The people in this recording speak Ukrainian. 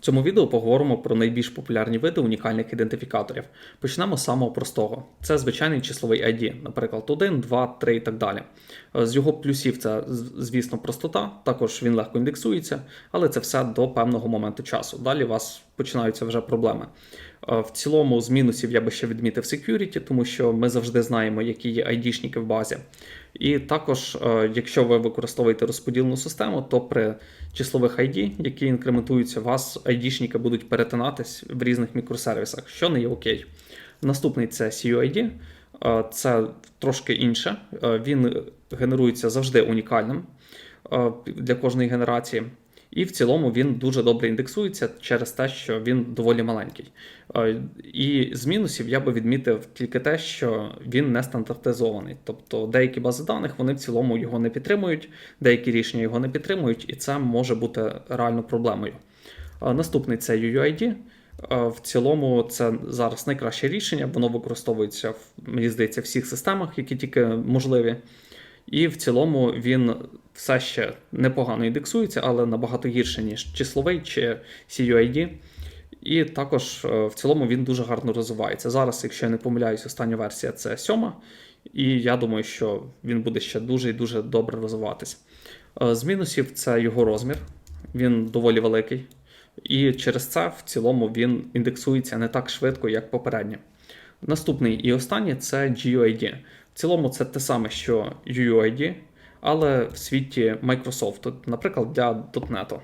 В цьому відео поговоримо про найбільш популярні види унікальних ідентифікаторів. Почнемо з самого простого. Це звичайний числовий ID, наприклад, 1, 2, 3 і так далі. З його плюсів це, звісно, простота, також він легко індексується, але це все до певного моменту часу. Далі вас починаються вже проблеми. Е, В цілому, з мінусів я би ще відмітив security, тому що ми завжди знаємо, які є айдішники в базі. І також, е, якщо ви використовуєте розподілену систему, то при числових ID, які інкрементуються, у вас айдішники будуть перетинатись в різних мікросервісах, що не є окей. Наступний це CUID. Е, Це трошки інше. Він генерується завжди унікальним для кожної генерації. І в цілому він дуже добре індексується через те, що він доволі маленький. Е, І з мінусів я би відмітив тільки те, що він не стандартизований. Тобто деякі бази даних вони в цілому його не підтримують, деякі рішення його не підтримують, і це може бути реально проблемою. Е, Наступний це UUID. Е, В цілому це зараз найкраще рішення. Воно використовується мені здається всіх системах, які тільки можливі. І в цілому він все ще непогано індексується, але набагато гірше, ніж числовий чи CUID. І також е, в цілому він дуже гарно розвивається. Зараз, якщо я не помиляюсь, остання версія це сьома, і я думаю, що він буде ще дуже і дуже добре розвиватись. Е, З мінусів це його розмір, він доволі великий. І через це в цілому він індексується не так швидко, як попереднє. Наступний і останній це GUID. В цілому це те саме, що UUID, але в світі Microsoft, наприклад, для .NET.